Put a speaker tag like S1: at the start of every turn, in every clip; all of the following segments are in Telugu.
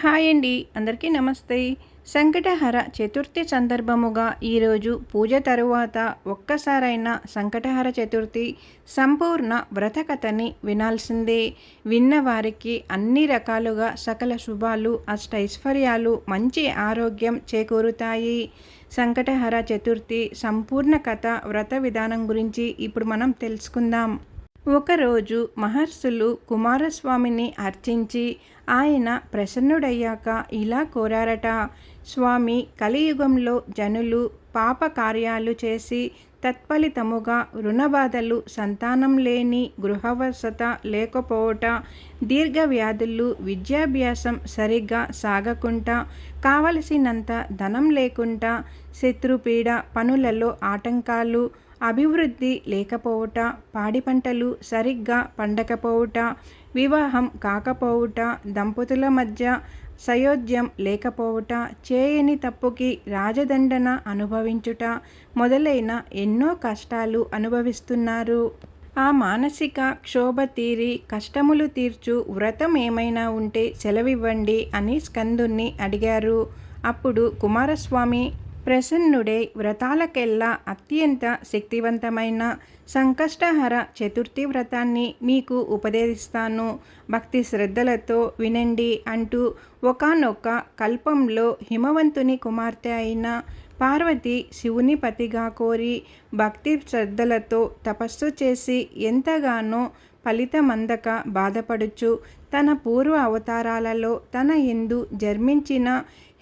S1: హాయ్ అండి. అందరికీ నమస్తే. సంకటహర చతుర్థి సందర్భముగా ఈరోజు పూజ తరువాత ఒక్కసారైనా సంకటహర చతుర్థి సంపూర్ణ వ్రతకథని వినాల్సిందే. విన్నవారికి అన్ని రకాలుగా సకల శుభాలు అష్టైశ్వర్యాలు మంచి ఆరోగ్యం చేకూరుతాయి. సంకటహర చతుర్థి సంపూర్ణ కథ వ్రత విధానం గురించి ఇప్పుడు మనం తెలుసుకుందాం. ఒకరోజు మహర్షులు కుమారస్వామిని అర్చించి ఆయన ప్రసన్నుడయ్యాక ఇలా కోరారట స్వామి కలియుగంలో జనులు పాప కార్యాలు చేసి తత్ఫలితముగా రుణబాధలు సంతానం లేని గృహవసత లేకపోవట దీర్ఘవ్యాధులు విద్యాభ్యాసం సరిగ్గా సాగకుండా కావలసినంత ధనం లేకుండా శత్రుపీడ పనులలో ఆటంకాలు అభివృద్ధి లేకపోవుట పాడి పంటలు సరిగ్గా పండకపోవుట వివాహం కాకపోవుట దంపతుల మధ్య సయోధ్యం లేకపోవుట చేయని తప్పుకి రాజదండన అనుభవించుట మొదలైన ఎన్నో కష్టాలు అనుభవిస్తున్నారు. ఆ మానసిక క్షోభ తీరి కష్టములు తీర్చు వ్రతం ఏమైనా ఉంటే సెలవివ్వండి అని స్కందుణ్ణి అడిగారు. అప్పుడు కుమారస్వామి ప్రసన్నుడే వ్రతాలకెల్లా అత్యంత శక్తివంతమైన సంకష్టహర చతుర్థి వ్రతాన్ని మీకు ఉపదేశిస్తాను. భక్తి శ్రద్ధలతో వినండి అంటూ ఒకనొక కల్పంలో హిమవంతుని కుమార్తె అయిన పార్వతి శివుని పతిగా కోరి భక్తి శ్రద్ధలతో తపస్సు చేసి ఎంతగానో ఫలితమందక బాధపడుచు తన పూర్వ అవతారాలలో తన ఎందు జన్మించిన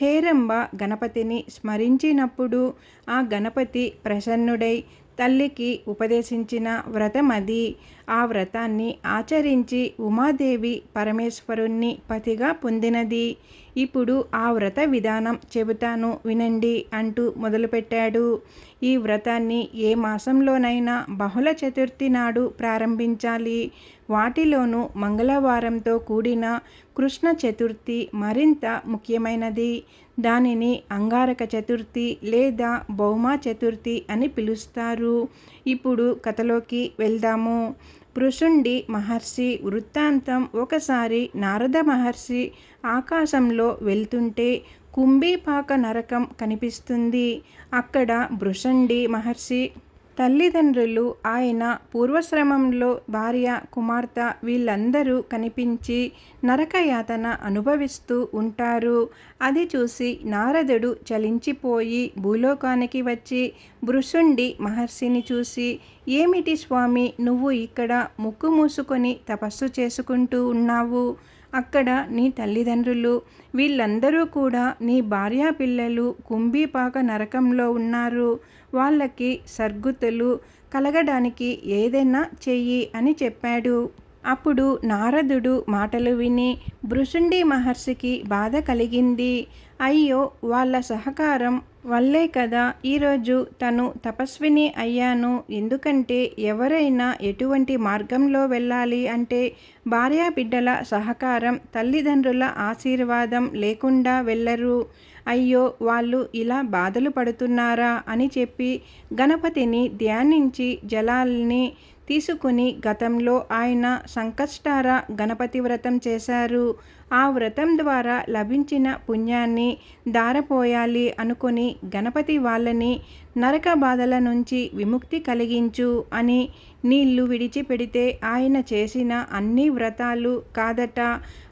S1: హేరంబ గణపతిని స్మరించినప్పుడు ఆ గణపతి ప్రసన్నుడై తల్లికి ఉపదేశించిన వ్రతమది. ఆ వ్రతాన్ని ఆచరించి ఉమాదేవి పరమేశ్వరుణ్ణి పతిగా పొందినది. ఇప్పుడు ఆ వ్రత విధానం చెబుతాను వినండి అంటూ మొదలుపెట్టాడు. ఈ వ్రతాన్ని ఏ మాసంలోనైనా బహుళ చతుర్థి నాడు ప్రారంభించాలి. వాటిలోనూ మంగళవారంతో కూడిన కృష్ణ చతుర్థి మరింత ముఖ్యమైనది. దానిని అంగారక చతుర్థి లేదా భౌమా చతుర్థి అని పిలుస్తారు. ఇప్పుడు కథలోకి వెళ్దాము. పృషుండి మహర్షి వృత్తాంతం ఒకసారి నారద మహర్షి ఆకాశంలో వెళ్తుంటే కుంభీపాక నరకం కనిపిస్తుంది. అక్కడ భృషండి మహర్షి తల్లిదండ్రులు ఆయన పూర్వశ్రమంలో భార్య కుమార్తె వీళ్ళందరూ కనిపించి నరకయాతన అనుభవిస్తూ ఉంటారు. అది చూసి నారదుడు చలించిపోయి భూలోకానికి వచ్చి బృషుండి మహర్షిని చూసి ఏమిటి స్వామి? నువ్వు ఇక్కడ ముక్కు మూసుకొని తపస్సు చేసుకుంటూ ఉన్నావు. అక్కడ నీ తల్లిదండ్రులు వీళ్ళందరూ కూడా నీ భార్యా పిల్లలు కుంభీపాక నరకంలో ఉన్నారు. వాళ్ళకి సర్గుతులు కలగడానికి ఏదైనా చెయ్యి అని చెప్పాడు. అప్పుడు నారదుడు మాటలు విని భృషుండి మహర్షికి బాధ కలిగింది. అయ్యో వాళ్ళ సహకారం వల్లే కదా ఈరోజు తను తపస్విని అయ్యాను. ఎందుకంటే ఎవరైనా ఎటువంటి మార్గంలో వెళ్ళాలి అంటే భార్యా బిడ్డల సహకారం తల్లిదండ్రుల ఆశీర్వాదం లేకుండా వెళ్ళరు. అయ్యో వాళ్ళు ఇలా బాధలు పడుతున్నారా అని చెప్పి గణపతిని ధ్యానించి జలాల్ని తీసుకుని గతంలో ఆయన సంకష్టార గణపతి వ్రతం చేశారు. ఆ వ్రతం ద్వారా లభించిన పుణ్యాన్ని దారపోయాలి అనుకుని గణపతి వాళ్ళని నరక బాధల నుంచి విముక్తి కలిగించు అని నీళ్ళు విడిచిపెడితే ఆయన చేసిన అన్ని వ్రతాలు కాదట.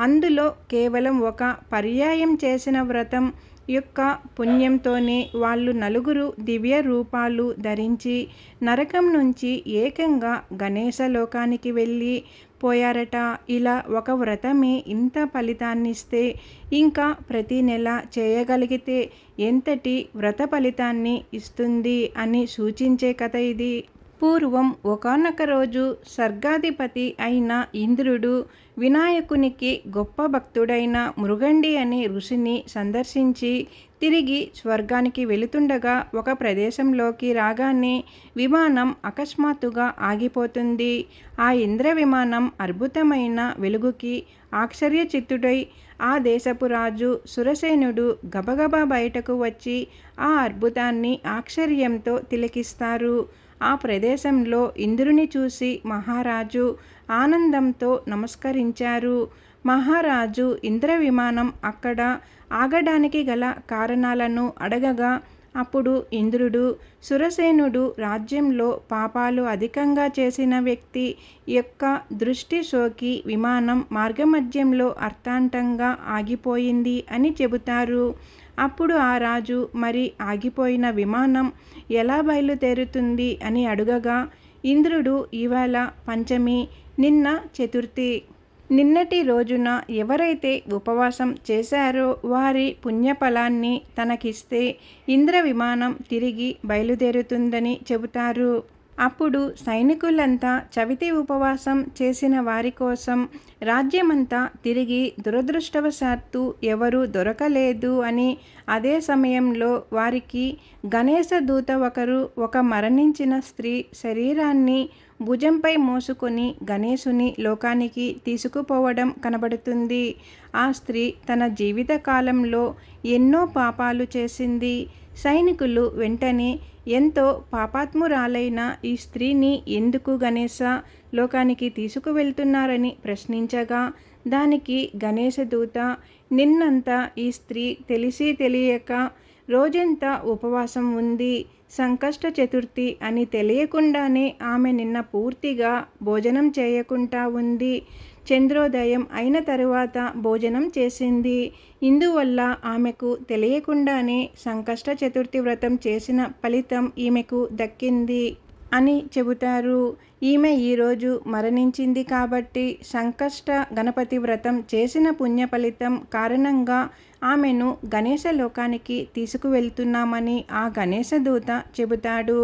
S1: అందులో కేవలం ఒక పర్యాయం చేసిన వ్రతం యొక్క పుణ్యంతోనే వాళ్ళు నలుగురు దివ్య రూపాలు ధరించి నరకం నుంచి ఏకంగా గణేశ లోకానికి వెళ్ళి పోయారట. ఇలా ఒక వ్రతమే ఇంత ఫలితాన్నిస్తే ఇంకా ప్రతి నెల చేయగలిగితే ఎంతటి వ్రత ఫలితాన్ని ఇస్తుంది అని సూచించే కథ ఇది. పూర్వం ఒకనొక రోజు సర్గాధిపతి అయిన ఇంద్రుడు వినాయకునికి గొప్ప భక్తుడైన మృగండి అనే ఋషిని సందర్శించి తిరిగి స్వర్గానికి వెళుతుండగా ఒక ప్రదేశంలోకి రాగానే విమానం అకస్మాత్తుగా ఆగిపోతుంది. ఆ ఇంద్ర విమానం అద్భుతమైన వెలుగుకి ఆశ్చర్యచిత్తుడై ఆ దేశపు రాజు సురసేనుడు గబగబా బయటకు వచ్చి ఆ అద్భుతాన్ని ఆశ్చర్యంతో తిలకిస్తారు. ఆ ప్రదేశంలో ఇంద్రుని చూసి మహారాజు ఆనందంతో నమస్కరించారు. మహారాజు ఇంద్ర విమానం అక్కడ ఆగడానికి గల కారణాలను అడగగా అప్పుడు ఇంద్రుడు సురసేనుడు రాజ్యంలో పాపాలు అధికంగా చేసిన వ్యక్తి యొక్క దృష్టి సోకి విమానం మార్గమధ్యంలో అర్థాంతంగా ఆగిపోయింది అని చెబుతారు. అప్పుడు ఆ రాజు మరి ఆగిపోయిన విమానం ఎలా బయలుదేరుతుంది? అని అడుగగా ఇంద్రుడు ఇవాళ పంచమి నిన్న చతుర్థి. నిన్నటి రోజున ఎవరైతే ఉపవాసం చేశారో వారి పుణ్యఫలాన్ని తనకిస్తే ఇంద్ర విమానం తిరిగి బయలుదేరుతుందని చెబుతారు. అప్పుడు సైనికులంతా చవితి ఉపవాసం చేసిన వారి కోసం రాజ్యమంతా తిరిగి దురదృష్టవశాత్తు ఎవరు దొరకలేదు అని అదే సమయంలో వారికి గణేశ దూత ఒకరు ఒక మరణించిన స్త్రీ శరీరాన్ని భుజంపై మోసుకొని గణేశుని లోకానికి తీసుకుపోవడం కనబడుతుంది. ఆ స్త్రీ తన జీవితకాలంలో ఎన్నో పాపాలు చేసింది. సైనికులు వెంటనే ఎంతో పాపాత్మురాలైన ఈ స్త్రీని ఎందుకు గణేశ లోకానికి తీసుకువెళ్తున్నారని ప్రశ్నించగా దానికి గణేశ దూత నిన్నంతా ఈ స్త్రీ తెలిసి తెలియక రోజంతా ఉపవాసం ఉంది. సంకష్ట చతుర్థి అని తెలియకుండానే ఆమె నిన్న పూర్తిగా భోజనం చేయకుండా ఉంది. చంద్రోదయం అయిన తరువాత భోజనం చేసింది. ఇందువల్ల ఆమెకు తెలియకుండానే సంకష్ట చతుర్థి వ్రతం చేసిన ఫలితం ఈమెకు దక్కింది. అని చెబుతారు. ఈమె ఈరోజు మరణించింది కాబట్టి సంకష్ట గణపతి వ్రతం చేసిన పుణ్య ఫలితం కారణంగా ఆమెను గణేశ లోకానికి తీసుకువెళ్తున్నామని ఆ గణేశ దూత చెబుతాడు.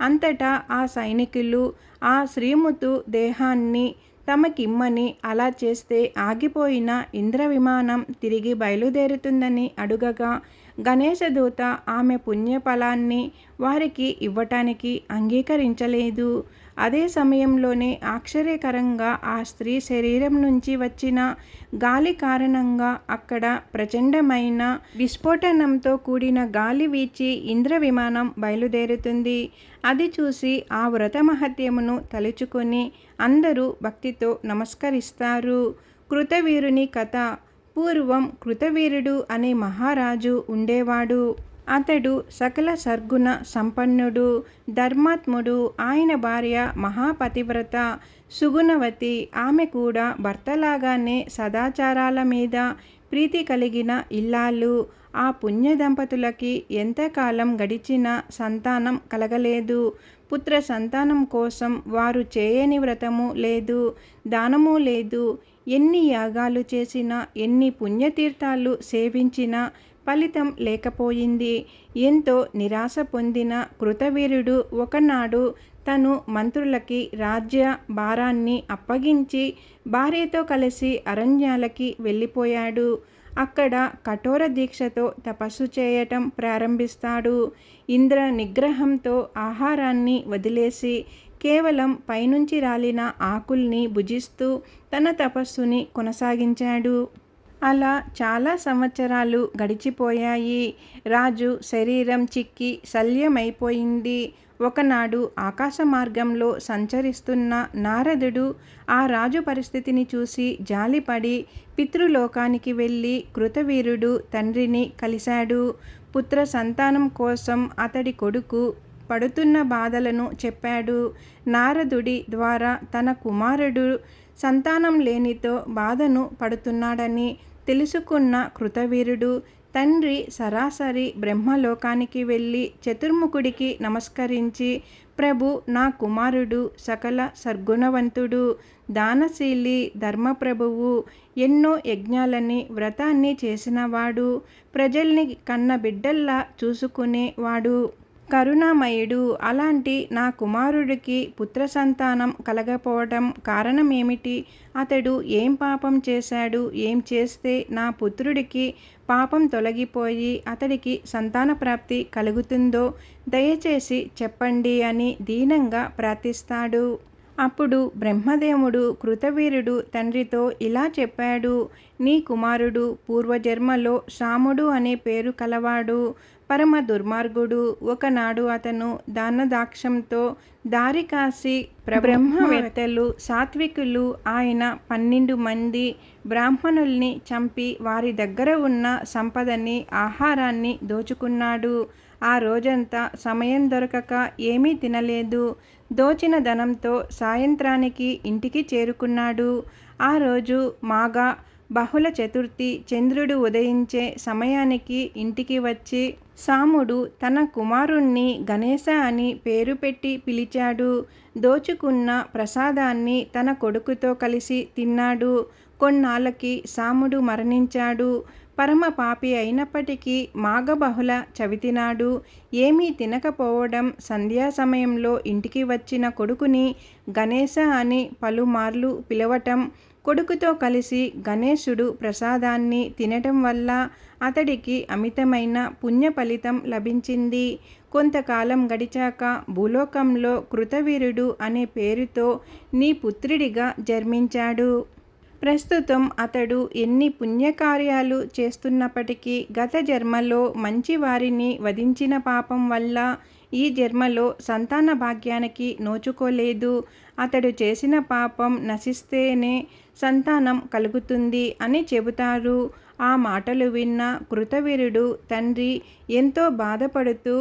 S1: అంతటా ఆ సైనికులు ఆ శ్రీముతు దేహాన్ని తమకిమ్మని అలా చేస్తే ఆగిపోయిన ఇంద్ర విమానం తిరిగి బయలుదేరుతుందని అడుగగా గణేశదూత ఆమె పుణ్యఫలాన్ని వారికి ఇవ్వటానికి అంగీకరించలేదు. అదే సమయంలోనే ఆశ్చర్యకరంగా ఆ స్త్రీ శరీరం నుంచి వచ్చిన గాలి కారణంగా అక్కడ ప్రచండమైన విస్ఫోటనంతో కూడిన గాలి వీచి ఇంద్ర విమానం బయలుదేరుతుంది. అది చూసి ఆ వ్రత మహత్యమును తలుచుకొని అందరూ భక్తితో నమస్కరిస్తారు. కృతవీరుని కథ పూర్వం కృతవీరుడు అనే మహారాజు ఉండేవాడు. అతడు సకల సర్గుణ సంపన్నుడు ధర్మాత్ముడు ఆయన భార్య మహాపతివ్రత సుగుణవతి. ఆమె కూడా భర్తలాగానే సదాచారాల మీద ప్రీతి కలిగిన ఇల్లాలు ఆ పుణ్య దంపతులకి ఎంతకాలం గడిచినా సంతానం కలగలేదు. పుత్ర సంతానం కోసం వారు చేయని వ్రతము లేదు దానము లేదు. ఎన్ని యాగాలు చేసినా ఎన్ని పుణ్యతీర్థాలు సేవించినా ఫలితం లేకపోయింది. ఎంతో నిరాశ పొందిన కృతవీరుడు ఒకనాడు తను మంత్రులకి రాజ్య భారాన్ని అప్పగించి భార్యతో కలిసి అరణ్యాలకి వెళ్ళిపోయాడు. అక్కడ కఠోర దీక్షతో తపస్సు చేయటం ప్రారంభిస్తాడు. ఇంద్ర నిగ్రహంతో ఆహారాన్ని వదిలేసి కేవలం పైనుంచి రాలిన ఆకుల్ని భుజిస్తూ తన తపస్సుని కొనసాగించాడు. అలా చాలా సంవత్సరాలు గడిచిపోయాయి. రాజు శరీరం చిక్కి శల్యమైపోయింది. ఒకనాడు ఆకాశ మార్గంలో సంచరిస్తున్న నారదుడు ఆ రాజు పరిస్థితిని చూసి జాలిపడి పితృలోకానికి వెళ్ళి కృతవీరుడు తండ్రిని కలిశాడు. పుత్ర సంతానం కోసం అతడి కొడుకు పడుతున్న బాధలను చెప్పాడు. నారదుడి ద్వారా తన కుమారుడు సంతానం లేనితో బాధను పడుతున్నాడని తెలుసుకున్న కృతవీరుడు తండ్రి సరాసరి బ్రహ్మలోకానికి వెళ్ళి చతుర్ముఖుడికి నమస్కరించి ప్రభు నా కుమారుడు సకల సర్గుణవంతుడు దానశీలి ధర్మప్రభువు ఎన్నో యజ్ఞాలని వ్రతాన్ని చేసినవాడు ప్రజల్ని కన్న బిడ్డల్లా చూసుకునేవాడు కరుణామయుడు. అలాంటి నా కుమారుడికి పుత్ర సంతానం కలగపోవటం కారణమేమిటి? అతడు ఏం పాపం చేశాడు? ఏం చేస్తే నా పుత్రుడికి పాపం తొలగిపోయి అతడికి సంతాన ప్రాప్తి కలుగుతుందో దయచేసి చెప్పండి అని దీనంగా ప్రార్థిస్తాడు. అప్పుడు బ్రహ్మదేవుడు కృతవీరుడు తండ్రితో ఇలా చెప్పాడు నీ కుమారుడు పూర్వజన్మలో సాముడు అనే పేరు కలవాడు పరమ దుర్మార్గుడు. ఒకనాడు అతను దానదాక్షంతో దారి కాసి బ్రహ్మవేత్తలు సాత్వికులు ఆయన పన్నెండు మంది బ్రాహ్మణుల్ని చంపి వారి దగ్గర ఉన్న సంపదని ఆహారాన్ని దోచుకున్నాడు. ఆ రోజంతా సమయం దొరకక ఏమీ తినలేదు. దోచిన ధనంతో సాయంత్రానికి ఇంటికి చేరుకున్నాడు. ఆ రోజు మాగా బహుళ చతుర్థి చంద్రుడు ఉదయించే సమయానికి ఇంటికి వచ్చి సాముడు తన కుమారుణ్ణి గణేశ అని పేరు పెట్టి పిలిచాడు. దోచుకున్న ప్రసాదాన్ని తన కొడుకుతో కలిసి తిన్నాడు. కొన్నాళ్ళకి సాముడు మరణించాడు. పరమ పాపి అయినప్పటికీ మాఘబహుళ చవితినాడు. ఏమీ తినకపోవడం సంధ్యా సమయంలో ఇంటికి వచ్చిన కొడుకుని గణేశ అని పలుమార్లు పిలవటం కొడుకుతో కలిసి గణేశుడు ప్రసాదాన్ని తినటం వల్ల అతడికి అమితమైన పుణ్య ఫలితం లభించింది. కొంతకాలం గడిచాక భూలోకంలో కృతవీరుడు అనే పేరుతో నీ పుత్రుడిగా జన్మించాడు. ప్రస్తుతం అతడు ఎన్ని పుణ్యకార్యాలు చేస్తున్నప్పటికీ గత జన్మలో మంచి వారిని వధించిన పాపం వల్ల ఈ జన్మలో సంతాన భాగ్యానికి నోచుకోలేదు. అతడు చేసిన పాపం నశిస్తేనే సంతానం కలుగుతుంది అని చెబుతారు. ఆ మాటలు విన్న కృతవీరుడు తండ్రి ఎంతో బాధపడుతూ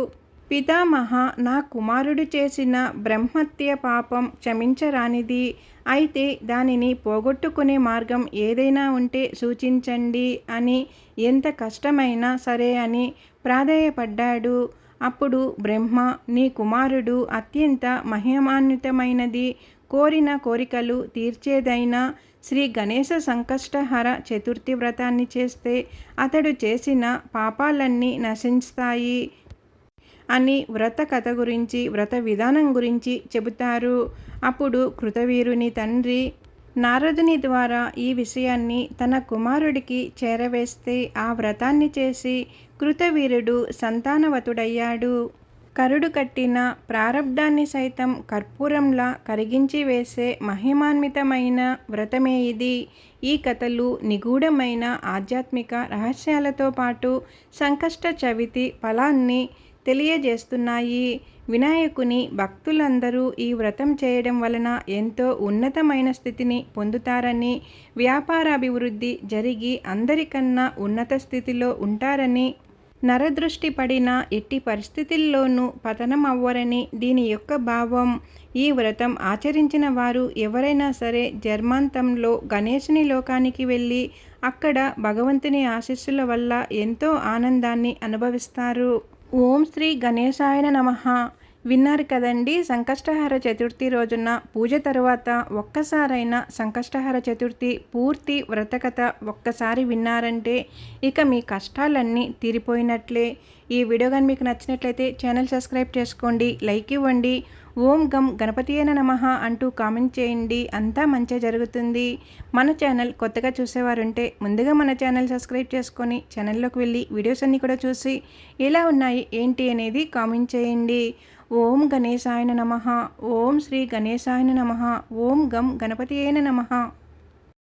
S1: పితామహ నా కుమారుడు చేసిన బ్రహ్మత్య పాపం క్షమించరానిది. అయితే దానిని పోగొట్టుకునే మార్గం ఏదైనా ఉంటే సూచించండి అని ఎంత కష్టమైనా సరే అని ప్రాధేయపడ్డాడు. అప్పుడు బ్రహ్మ నీ కుమారుడు అత్యంత మహిమాన్వితమైనది. కోరిన కోరికలు తీర్చేదైన శ్రీ గణేశ సంకష్టహర చతుర్థి వ్రతాన్ని చేస్తే అతడు చేసిన పాపాలన్నీ నశిస్తాయి అని వ్రత కథ గురించి వ్రత విధానం గురించి చెబుతారు. అప్పుడు కృతవీరుని తండ్రి నారదుని ద్వారా ఈ విషయాన్ని తన కుమారుడికి చేరవేస్తే ఆ వ్రతాన్ని చేసి కృతవీరుడు సంతానవతుడయ్యాడు. కరుడు కట్టిన ప్రారబ్ధాన్ని సైతం కర్పూరంలా కరిగించి వేసే మహిమాన్వితమైన వ్రతమే ఇది. ఈ కథలు నిగూఢమైన ఆధ్యాత్మిక రహస్యాలతో పాటు సంకష్ట చవితి ఫలాన్ని తెలియజేస్తున్నాయి. వినాయకుని భక్తులందరూ ఈ వ్రతం చేయడం వలన ఎంతో ఉన్నతమైన స్థితిని పొందుతారని వ్యాపారాభివృద్ధి జరిగి అందరికన్నా ఉన్నత స్థితిలో ఉంటారని నరదృష్టి పడిన ఎట్టి పరిస్థితుల్లోనూ పతనం అవ్వరని దీని యొక్క భావం. ఈ వ్రతం ఆచరించిన వారు ఎవరైనా సరే జర్మాంతంలో గణేశుని లోకానికి వెళ్ళి అక్కడ భగవంతుని ఆశీస్సుల వల్ల ఎంతో ఆనందాన్ని అనుభవిస్తారు. ఓం శ్రీ గణేశాయన నమ. విన్నారు కదండి సంకష్టహార చతుర్థి రోజున పూజ తర్వాత ఒక్కసారైనా సంకష్టహార చతుర్థి పూర్తి వ్రతకథ ఒక్కసారి విన్నారంటే ఇక మీ కష్టాలన్నీ తీరిపోయినట్లే. ఈ వీడియో కానీ మీకు నచ్చినట్లయితే ఛానల్ సబ్స్క్రైబ్ చేసుకోండి లైక్ ఇవ్వండి. ఓం గం గణపతియేన నమ అంటూ కామెంట్ చేయండి. అంతా మంచిగా జరుగుతుంది. మన ఛానల్ కొత్తగా చూసేవారుంటే ముందుగా మన ఛానల్ సబ్స్క్రైబ్ చేసుకొని ఛానల్లోకి వెళ్ళి వీడియోస్ అన్నీ కూడా చూసి ఎలా ఉన్నాయి ఏంటి అనేది కామెంట్ చేయండి. ఓం గణేశాయన నమ. ఓం శ్రీ గణేశాయన నమ. ఓం గం గణపతి నమ.